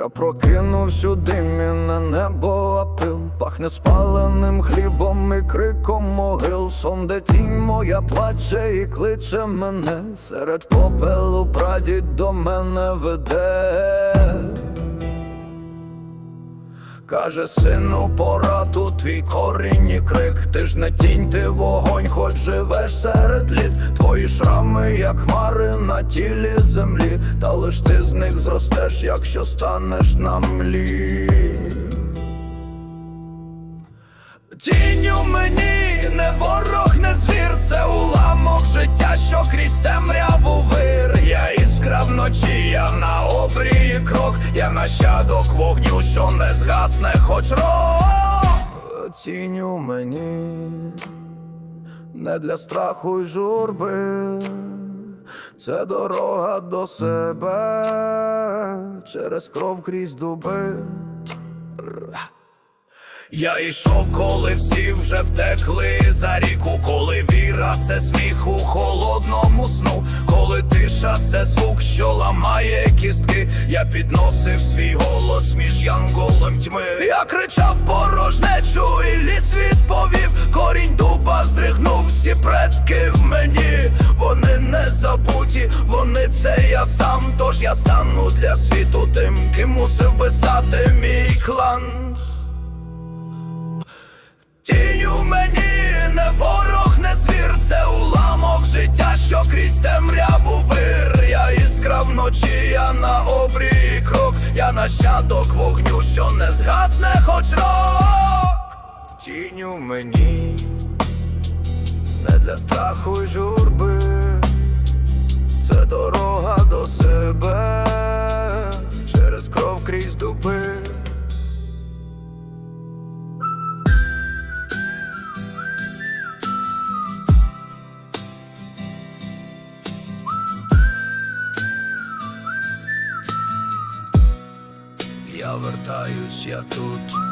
Я прокинувся у димі небо а пил Пахне спаленим хлібом і криком могил. Сон, де тінь моя плаче і кличе мене. Серед попелу прадід до мене веде Каже, сину, пора тут твій корінь і крик. Ти ж не тінь, ти вогонь, хоч живеш серед літ. Твої шрами, як хмари на тілі землі, та лиш ти з них зростеш, якщо станеш на млі. Тінь у мені, не ворог, не звір, це уламок життя, що крізь темряву вир. Я іскра вночі, я на я нащадок вогню, що не згасне, хоч. Тінь мені, не для страху й журби, це дорога до себе через кров крізь дуби. Я йшов, коли всі вже втекли за ріку, коли віра це сміх у холодному сну, коли тиша це звук, що ламає кістки. Я підносив свій голос між янголем тьми. Я кричав порожнечу, і ліс відповів. Корінь дуба здригнув всі предки в мені. Вони не забуті, вони це я сам. Тож я стану для світу тим, ким мусив би стати мій клан. Тінь у мені, на обрії крок, я нащадок вогню, що не згасне, хоч рок. Тінь у мені, не для страху й журби, це дорога Вертаюсь, я тут.